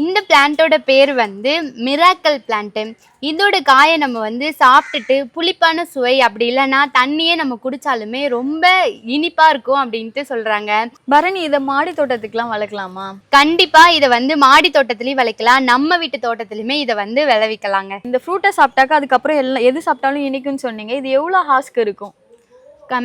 இந்த பிளான்ட்டோட பேர் வந்து மிராக்கல் பிளான்ட்டு இதோட காயை நம்ம வந்து சாப்பிட்டுட்டு புளிப்பான சுவை அப்படி இல்லைன்னா தண்ணியே நம்ம குடிச்சாலுமே ரொம்ப இனிப்பா இருக்கும் அப்படின்ட்டு சொல்றாங்க. பரணி இதை மாடி தோட்டத்துக்குலாம் வளர்க்கலாமா? கண்டிப்பா இதை வந்து மாடி தோட்டத்திலயும் விளைக்கலாம் நம்ம வீட்டு தோட்டத்திலயுமே இதை வந்து விளைவிக்கலாங்க. இந்த ஃப்ரூட்டை சாப்பிட்டாக்கா அதுக்கப்புறம் எல்லாம் எது சாப்பிட்டாலும் இனிக்குன்னு சொன்னீங்க. இது எவ்வளோ ஹாஸ்க்கு இருக்கும்?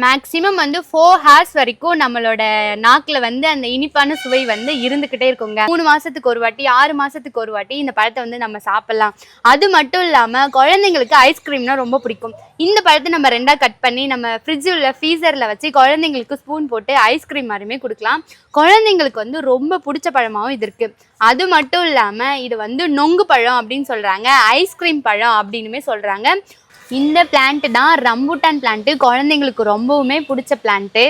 மேக்ஸிமம் வந்து ஃபோர் ஹார்ஸ் வரைக்கும் நம்மளோட நாக்கில் வந்து அந்த இனிப்பான சுவை வந்து இருந்துக்கிட்டே இருக்குங்க. மூணு மாதத்துக்கு ஒரு வாட்டி ஆறு மாதத்துக்கு ஒரு வாட்டி இந்த பழத்தை வந்து நம்ம சாப்பிட்லாம். அது மட்டும் இல்லாமல் குழந்தைங்களுக்கு ஐஸ்கிரீம்னா ரொம்ப பிடிக்கும். இந்த பழத்தை நம்ம ரெண்டாக கட் பண்ணி நம்ம ஃப்ரிட்ஜில் ஃப்ரீசரில் வச்சு குழந்தைங்களுக்கு ஸ்பூன் போட்டு ஐஸ்கிரீம் மாதிரியுமே கொடுக்கலாம். குழந்தைங்களுக்கு வந்து ரொம்ப பிடிச்ச பழமாகவும் இது இருக்குது அது மட்டும் இல்லாமல் இது வந்து நொங்கு பழம் அப்படின்னு சொல்கிறாங்க ஐஸ்கிரீம் பழம் அப்படின்னுமே சொல்கிறாங்க இந்த பிளான்ட் தான் ரம்பூட்டான் பிளான்ட்டு குழந்தைங்களுக்கு ரொம்பவுமே பிடிச்ச பிளான்ட்டு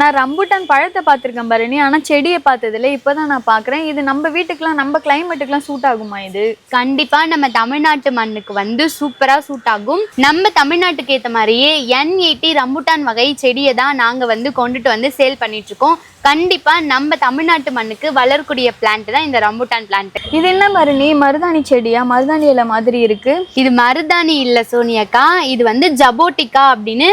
நான் ரம்புட்டான் பழத்தை பார்த்துருக்கேன் பரணி ஆனால் செடியை பார்த்ததில்ல. இப்போ தான் நான் பார்க்குறேன். இது நம்ம வீட்டுக்குலாம் நம்ம கிளைமேட்டுக்குலாம் சூட் ஆகுமா இது? கண்டிப்பா நம்ம தமிழ்நாட்டு மண்ணுக்கு வந்து சூப்பரா சூட் ஆகும். நம்ம தமிழ்நாட்டுக்கு ஏத்த மாதிரியே என் எயிட்டி ரம்புட்டான் வகை செடியை தான் நாங்க வந்து கொண்டுட்டு வந்து சேல் பண்ணிட்டு இருக்கோம் கண்டிப்பா நம்ம தமிழ்நாட்டு மண்ணுக்கு வளரக்கூடிய பிளான்ட் தான் இந்த ரம்புட்டான் பிளான்ட் இது என்ன பரணி மருதாணி செடியா? மருதாணி இலை மாதிரி இருக்கு. இது மருதாணி இல்ல சோனியாக்கா. இது வந்து ஜபோட்டிக்கா அப்படின்னு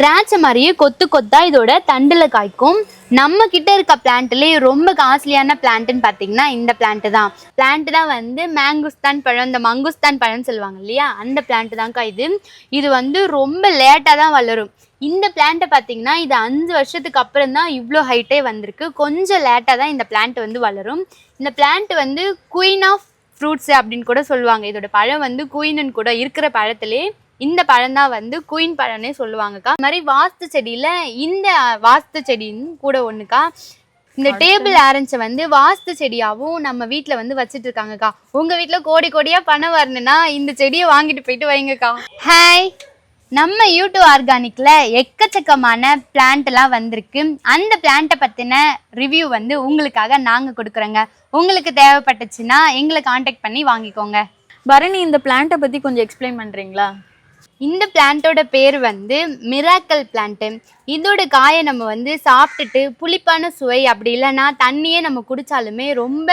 திராட்சை மாதிரியே கொத்து கொத்தா இதோட தண்டில் காய்க்கும். நம்ம கிட்ட இருக்க பிளான்ட்லேயே ரொம்ப காஸ்ட்லியான பிளான்ட்னு பார்த்தீங்கன்னா இந்த பிளான்ட் தான். பிளான்ட் தான் வந்து மேங்குஸ்தான் பழம் இந்த மங்குஸ்தான் பழம்னு சொல்லுவாங்க இல்லையா? அந்த பிளான்ட் தான்க்கா இது. இது வந்து ரொம்ப லேட்டாக தான் வளரும். இந்த பிளான்ட்டை பார்த்தீங்கன்னா இது அஞ்சு வருஷத்துக்கு அப்புறம் தான் இவ்வளோ ஹைட்டே வந்திருக்கு. கொஞ்சம் லேட்டாக தான் இந்த பிளான்ட் வந்து வளரும். இந்த பிளான்ட் வந்து குயின் ஆஃப் ஃப்ரூட்ஸ் அப்படின்னு கூட சொல்லுவாங்க. இதோட பழம் வந்து குயின்னு கூட இருக்கிற பழத்திலே இந்த பழம் தான் வந்து குயின் பழம்னே சொல்லுவாங்கக்கா. அது மாதிரி வாஸ்து செடியில் இந்த வாஸ்து செடின்னு கூட ஒன்றுக்கா இந்த டேபிள் ஆரஞ்சை வந்து வாஸ்து செடியாகவும் நம்ம வீட்டில் வந்து வச்சிட்டு இருக்காங்கக்கா. உங்கள் வீட்டில் கோடி கோடியாக பணம் வரணுன்னா இந்த செடியை வாங்கிட்டு போயிட்டு வைங்கக்கா. ஹாய் நம்ம யூடியூப் ஆர்கானிக்கில் எக்கச்சக்கமான பிளான்ட்லாம் வந்திருக்கு. அந்த பிளான்ட்டை பற்றின ரிவ்யூ வந்து உங்களுக்காக நாங்கள் கொடுக்குறோங்க. உங்களுக்கு தேவைப்பட்டுச்சுன்னா எங்களை காண்டாக்ட் பண்ணி வாங்கிக்கோங்க. பரணி இந்த பிளான்ட்டை பற்றி கொஞ்சம் எக்ஸ்பிளைன் பண்ணுறீங்களா இந்த பிளான்ட்டோட பேர் வந்து மிராக்கல் பிளான்ட்டு இதோட காயை நம்ம வந்து சாப்பிட்டுட்டு புளிப்பான சுவை அப்படி இல்லைன்னா தண்ணியே நம்ம குடிச்சாலுமே ரொம்ப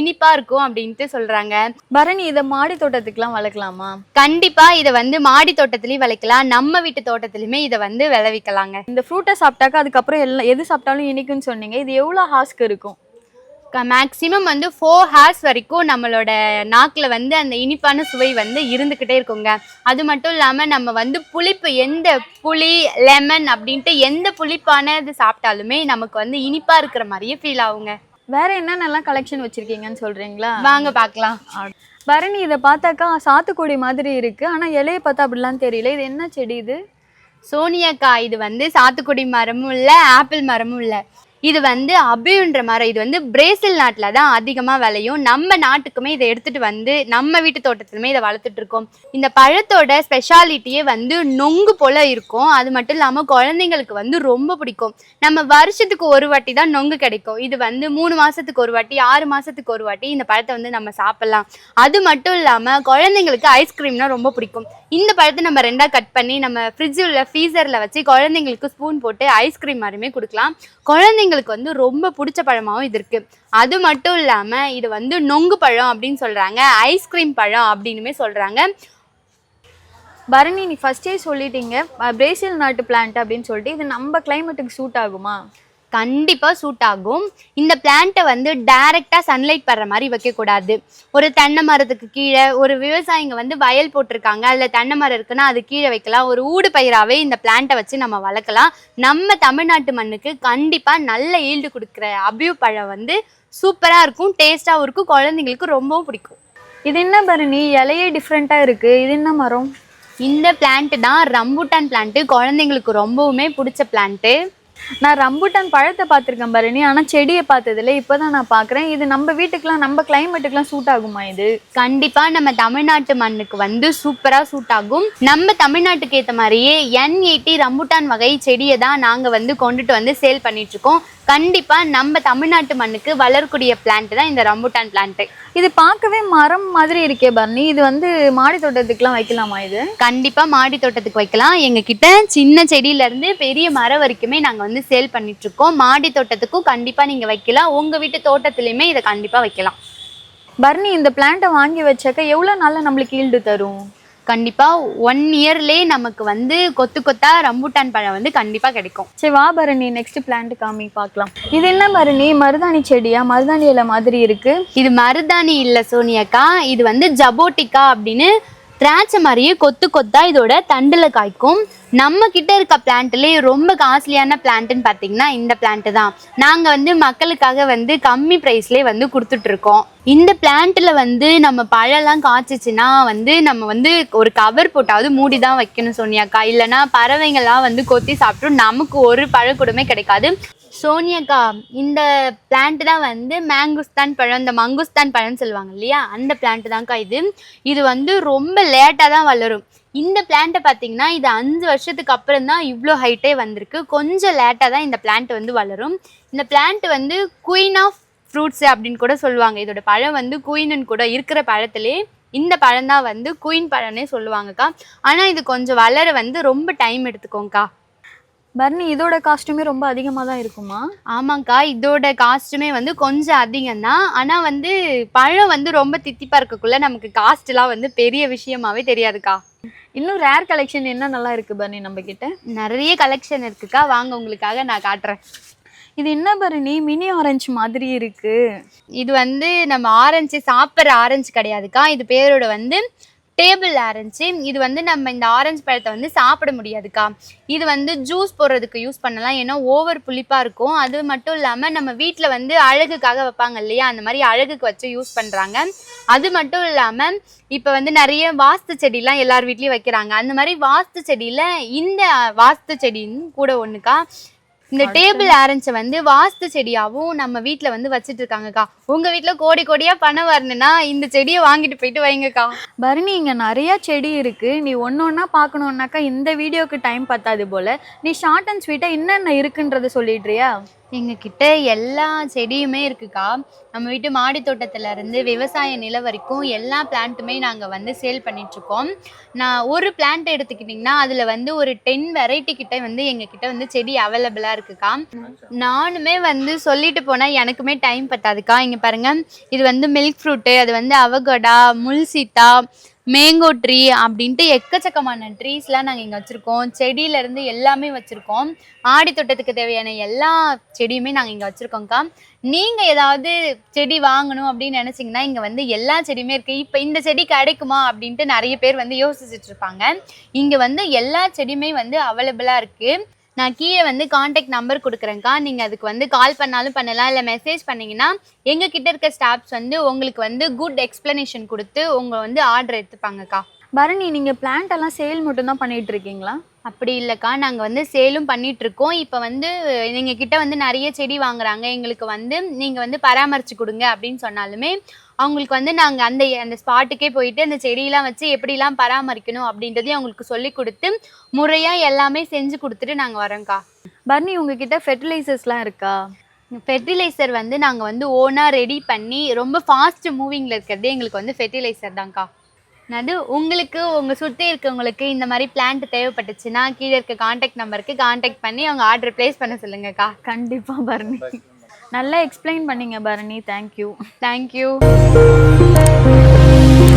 இனிப்பாக இருக்கும் அப்படின்ட்டு சொல்கிறாங்க பரணி இதை மாடி தோட்டத்துக்குலாம் வளர்க்கலாமா? கண்டிப்பா இதை வந்து மாடி தோட்டத்திலயும் விளைக்கலாம் நம்ம வீட்டு தோட்டத்திலயுமே இதை வந்து விளைவிக்கலாங்க. இந்த ஃப்ரூட்டை சாப்பிட்டாக்கா அதுக்கப்புறம் எல்லாம் எது சாப்பிட்டாலும் இனிக்குன்னு சொன்னீங்க. இது எவ்வளோ ஹாஸ்க்கு இருக்கும்? மேக்ஸிமம் வந்து ஃபோர் ஹார்ஸ் வரைக்கும் நம்மளோட நாக்கில் வந்து அந்த இனிப்பான சுவை வந்து இருந்துக்கிட்டே இருக்குங்க. அது மட்டும் இல்லாமல் நம்ம வந்து புளிப்பு எந்த புளி லெமன் அப்படின்ட்டு எந்த புளிப்பான இது சாப்பிட்டாலுமே நமக்கு வந்து இனிப்பாக இருக்கிற மாதிரியே ஃபீல் ஆகுங்க. வேற என்னென்னலாம் கலெக்ஷன் வச்சிருக்கீங்கன்னு சொல்றீங்களா? வாங்க பார்க்கலாம் பரணி இதை பார்த்தாக்கா சாத்துக்குடி மாதிரி இருக்கு. ஆனால் இலையை பார்த்தா அப்படிலாம் தெரியல. இது என்ன செடி இது? சோனியாக்கா இது வந்து சாத்துக்குடி மரமும் இல்லை ஆப்பிள் மரமும் இல்லை. இது வந்து அபியுன்ற மரம் இது வந்து பிரேசில் நாட்டில் தான் அதிகமாக விளையும். நம்ம நாட்டுக்குமே இதை எடுத்துகிட்டு வந்து நம்ம வீட்டு தோட்டத்துலையுமே இதை வளர்த்துட்டு இருக்கோம். இந்த பழத்தோட ஸ்பெஷாலிட்டியே வந்து நொங்கு போல் இருக்கும். அது மட்டும் இல்லாமல் குழந்தைங்களுக்கு வந்து ரொம்ப பிடிக்கும். நம்ம வருஷத்துக்கு ஒரு வாட்டி தான் நொங்கு கிடைக்கும். இது வந்து மூணு மாதத்துக்கு ஒரு வாட்டி ஆறு மாதத்துக்கு ஒரு வாட்டி இந்த பழத்தை வந்து நம்ம சாப்பிட்லாம். அது மட்டும் இல்லாமல் குழந்தைங்களுக்கு ஐஸ்கிரீம்னா ரொம்ப பிடிக்கும். இந்த பழத்தை நம்ம ரெண்டாக கட் பண்ணி நம்ம ஃப்ரிட்ஜில் ஃப்ரீசரில் வச்சு குழந்தைங்களுக்கு ஸ்பூன் போட்டு ஐஸ்கிரீம் மாதிரியுமே கொடுக்கலாம். குழந்தைங்க குழந்தைங்களுக்கு வந்து ரொம்ப பிடிச்ச பழமாகவும் இது இருக்குது அது மட்டும் இல்லாமல் இது வந்து நொங்கு பழம் அப்படின்னு சொல்கிறாங்க ஐஸ்கிரீம் பழம் அப்படின்னுமே சொல்கிறாங்க பரணி நீ ஃபஸ்ட்டே சொல்லிட்டீங்க. பிரேசில் நாட்டு பிளான்ட் அப்படின்னு சொல்லிட்டு இது நம்ம கிளைமேட்டுக்கு சூட் ஆகுமா? கண்டிப்பாக சூட் ஆகும். இந்த பிளான்ட்டை வந்து டைரெக்டாக சன்லைட் படுற மாதிரி வைக்கக்கூடாது ஒரு தென்னை மரத்துக்கு கீழே ஒரு விவசாயிங்க வந்து வயல் போட்டிருக்காங்க. அதில் தென்னை மரம் இருக்குன்னா அது கீழே வைக்கலாம். ஒரு ஊடு பயிராகவே இந்த பிளான்ட்டை வச்சு நம்ம வளர்க்கலாம். நம்ம தமிழ்நாட்டு மண்ணுக்கு கண்டிப்பாக நல்ல ஈல்டு கொடுக்குற அபியூ பழம் வந்து சூப்பராக இருக்கும். டேஸ்ட்டாகவும் இருக்கும். குழந்தைங்களுக்கு ரொம்பவும் பிடிக்கும். இது என்ன பரணி? இலையே டிஃப்ரெண்ட்டாக இருக்கு. இது என்ன மரம்? இந்த பிளான்ட் தான் ரம்பூட்டான் பிளான்ட்டு குழந்தைங்களுக்கு ரொம்பவுமே பிடிச்ச பிளான்ட்டு நான் ரம்புட்டான் பழத்தை பார்த்துருக்கேன் பரணி ஆனால் செடியை பார்த்ததில்ல. இப்போ தான் நான் பார்க்குறேன். இது நம்ம வீட்டுக்கெலாம் நம்ம கிளைமேட்டுக்கெலாம் சூட் ஆகுமா இது? கண்டிப்பாக நம்ம தமிழ்நாட்டு மண்ணுக்கு வந்து சூப்பராக சூட் ஆகும். நம்ம தமிழ்நாட்டுக்கு ஏற்ற மாதிரியே என் எயிட்டி ரம்புட்டான் வகை செடியை தான் நாங்கள் வந்து கொண்டுட்டு வந்து சேல் பண்ணிகிட்ருக்கோம் கண்டிப்பாக நம்ம தமிழ்நாட்டு மண்ணுக்கு வளரக்கூடிய பிளான்ட் தான் இந்த ரம்புட்டான் பிளான்ட்டு இது பார்க்கவே மரம் மாதிரி இருக்கே பரணி இது வந்து மாடி தோட்டத்துக்குலாம் வைக்கலாமா இது? கண்டிப்பா மாடி தோட்டத்துக்கு வைக்கலாம். எங்க கிட்ட சின்ன செடியில இருந்து பெரிய மரம் வரைக்குமே நாங்க வந்து சேல் பண்ணிட்டு இருக்கோம் மாடி தோட்டத்துக்கும் கண்டிப்பா நீங்க வைக்கலாம். உங்க வீட்டு தோட்டத்திலயுமே இதை கண்டிப்பா வைக்கலாம். பரணி இந்த பிளான்ட்டை வாங்கி வச்சாக்க எவ்வளோ நாளில் நம்மளுக்கு ஈல்டு தரும்? கண்டிப்பாக ஒன் இயர்லேயே நமக்கு வந்து கொத்து கொத்தா ரம்பூட்டான் பழம் வந்து கண்டிப்பாக கிடைக்கும். சரி வா பரணி நெக்ஸ்ட் பிளான்ட் காமி பார்க்கலாம். இது என்ன பரணி? மருதாணி செடியா? மருதாணி இலை மாதிரி இருக்கு. இது மருதாணி இல்லை சோனியாக்கா. இது வந்து ஜபோட்டிக்கா அப்படின்னு திராட்சை மாதிரியே கொத்து கொத்தா இதோட தண்டுல காய்க்கும். நம்ம கிட்ட இருக்க பிளான்ட்லேயே ரொம்ப காஸ்ட்லியான பிளான்ட்னு பார்த்தீங்கன்னா இந்த பிளான்ட் தான். நாங்கள் வந்து மக்களுக்காக வந்து கம்மி ப்ரைஸ்லேயே வந்து கொடுத்துட்டு இருக்கோம். இந்த பிளான்ட்டில் வந்து நம்ம பழம்லாம் காய்ச்சிச்சுன்னா வந்து நம்ம வந்து ஒரு கவர் போட்டாவது மூடி தான் வைக்கணும் சொன்னியாக்கா இல்லைன்னா பறவைங்கள்லாம் வந்து கொத்தி சாப்பிட்டு நமக்கு ஒரு பழக்கூடமே கிடைக்காது. சோனியக்கா இந்த பிளான்ட் தான் வந்து மேங்குஸ்தான் பழம் இந்த மங்குஸ்தான் பழம்னு சொல்லுவாங்க இல்லையா? அந்த பிளான்ட் தான்க்கா இது. இது வந்து ரொம்ப லேட்டாக தான் வளரும். இந்த பிளான்ட்டை பார்த்தீங்கன்னா இது அஞ்சு வருஷத்துக்கு அப்புறம் தான் இவ்வளோ ஹைட்டே வந்திருக்கு. கொஞ்சம் லேட்டாக தான் இந்த பிளான்ட் வந்து வளரும். இந்த பிளான்ட் வந்து குயின் ஆஃப் ஃப்ரூட்ஸ் அப்படின்னு கூட சொல்லுவாங்க. இதோட பழம் வந்து குயின்னு கூட இருக்கிற பழத்திலே இந்த பழம் தான் வந்து குயின் பழம்னே சொல்லுவாங்கக்கா. ஆனால் இது கொஞ்சம் வளர வந்து ரொம்ப டைம் எடுத்துக்கோங்கக்கா. பரணி இதோட காஸ்ட்டுமே ரொம்ப அதிகமாக தான் இருக்குமா? ஆமாங்க்கா இதோட காஸ்ட்டுமே வந்து கொஞ்சம் அதிகம் தான் ஆனால் வந்து பழம் வந்து ரொம்ப தித்திப்பாக இருக்கக்குள்ள நமக்கு காஸ்ட்லாம் வந்து பெரிய விஷயமாவே தெரியாதுக்கா. இன்னும் ரேர் கலெக்ஷன் என்ன நல்லா இருக்கு பரணி நம்ம கிட்ட நிறைய கலெக்ஷன் இருக்குக்கா. வாங்க உங்களுக்காக நான் காட்டுறேன். இது என்ன பரணி மினி ஆரஞ்சு மாதிரி இருக்கு. இது வந்து நம்ம ஆரஞ்சு சாப்பிட்ற ஆரஞ்சு கிடையாதுக்கா. இது பேரோட வந்து டேபிள் ஆரஞ்சு இது வந்து நம்ம இந்த ஆரஞ்சு பழத்தை வந்து சாப்பிட முடியாதுக்கா. இது வந்து ஜூஸ் போடுறதுக்கு யூஸ் பண்ணலாம். ஏன்னா ஓவர் புளிப்பாக இருக்கும். அது மட்டும் இல்லாமல் நம்ம வீட்டில் வந்து அழகுக்காக வைப்பாங்க இல்லையா? அந்த மாதிரி அழகுக்கு வச்சு யூஸ் பண்ணுறாங்க அது மட்டும் இல்லாமல் இப்போ வந்து நிறைய வாஸ்து செடிலாம் எல்லார் வீட்லேயும் வைக்கிறாங்க. அந்த மாதிரி வாஸ்து செடியில் இந்த வாஸ்து செடின்னு கூட ஒன்றுக்கா இந்த டேபிள் ஆரஞ்சை வந்து வாஸ்து செடியாவும் நம்ம வீட்டில் வந்து வச்சிட்டு இருக்காங்கக்கா உங்கள் வீட்டில் கோடி கோடியாக பணம் வரணும்னா இந்த செடியை வாங்கிட்டு போயிட்டு வைங்கக்கா. பரணி இங்க நிறைய செடி இருக்கு. நீ ஒன்று ஒன்றா பார்க்கணுன்னாக்கா இந்த வீடியோக்கு டைம் பத்தாது போல. நீ ஷார்ட் அண்ட் ஸ்வீட்டாக என்னென்ன இருக்குன்றத சொல்லிடுறியா? எங்ககிட்ட எல்லா செடியுமே இருக்குக்கா. நம்ம வீட்டு மாடி தோட்டத்துலேருந்து விவசாய நிலம் வரைக்கும் எல்லா பிளான்ட்டுமே நாங்கள் வந்து சேல் பண்ணிகிட்ருக்கோம் நான் ஒரு பிளான்ட் எடுத்துக்கிட்டிங்கன்னா அதில் வந்து ஒரு டென் வெரைட்டி கிட்ட வந்து எங்ககிட்ட வந்து செடி அவைலபிளாக இருக்குக்கா. நானுமே வந்து சொல்லிட்டு போனால் எனக்குமே டைம் பத்தாதுக்கா. இங்கே பாருங்கள் இது வந்து மில்க் ஃப்ரூட்டு அது வந்து அவகடா முல்சீத்தா மேங்கோ ட்ரீ அப்படின்ட்டு எக்கச்சக்கமான ட்ரீஸ்லாம் நாங்கள் இங்கே வச்சுருக்கோம். செடியிலேருந்து எல்லாமே வச்சுருக்கோம். ஆடி தோட்டத்துக்கு தேவையான எல்லா செடியுமே நாங்கள் இங்கே வச்சுருக்கோங்க்கா நீங்கள் ஏதாவது செடி வாங்கணும் அப்படின்னு நினச்சிங்கன்னா இங்கே வந்து எல்லா செடியுமே இருக்குது இப்போ இந்த செடி கிடைக்குமா அப்படின்ட்டு நிறைய பேர் வந்து யோசிச்சுட்டு இருப்பாங்க. இங்கே வந்து எல்லா செடியுமே வந்து அவைலபிளாக இருக்குது நான் கீழே வந்து காண்டாக்ட் நம்பர் கொடுக்குறேங்க்கா நீங்கள் அதுக்கு வந்து கால் பண்ணாலும் பண்ணலாம் இல்லை மெசேஜ் பண்ணிங்கன்னா எங்கள் கிட்ட இருக்க ஸ்டாஃப்ஸ் வந்து உங்களுக்கு வந்து குட் எக்ஸ்ப்ளனேஷன் கொடுத்து உங்களை வந்து ஆர்டர் எடுத்துப்பாங்கக்கா. பரணி நீங்க பிளான்ட் எல்லாம் சேல் மட்டும் தான் பண்ணிட்டு இருக்கீங்களா அப்படி இல்லைக்கா. நாங்கள் வந்து சேலும் பண்ணிட்டு இருக்கோம் இப்போ வந்து நீங்கள் கிட்ட வந்து நிறைய செடி வாங்குறாங்க. எங்களுக்கு வந்து நீங்கள் வந்து பராமரித்து கொடுங்க அப்படின்னு சொன்னாலுமே அவங்களுக்கு வந்து நாங்கள் அந்த அந்த ஸ்பாட்டுக்கே போயிட்டு அந்த செடியெல்லாம் வச்சு எப்படிலாம் பராமரிக்கணும் அப்படின்றதையும் அவங்களுக்கு சொல்லி கொடுத்து முறையாக எல்லாமே செஞ்சு கொடுத்துட்டு நாங்கள் வரோங்க்கா பரணி உங்ககிட்ட ஃபெர்டிலைசர்ஸ்லாம் இருக்கா? ஃபெர்டிலைசர் வந்து நாங்கள் வந்து ஓனாக ரெடி பண்ணி ரொம்ப ஃபாஸ்ட் மூவிங்கில் இருக்கிறதே எங்களுக்கு வந்து ஃபெர்டிலைசர் தான்க்கா. அது உங்களுக்கு உங்கள் சுற்றி இருக்கவங்களுக்கு இந்த மாதிரி பிளான்ட் தேவைப்பட்டுச்சுன்னா கீழே இருக்க காண்டாக்ட் நம்பருக்கு காண்டாக்ட் பண்ணி அவங்க ஆர்டர் ப்ளேஸ் பண்ண சொல்லுங்கக்கா. கண்டிப்பா பரணி. நல்லா எக்ஸ்பிளைன் பண்ணீங்க பரணி. Thank you thank you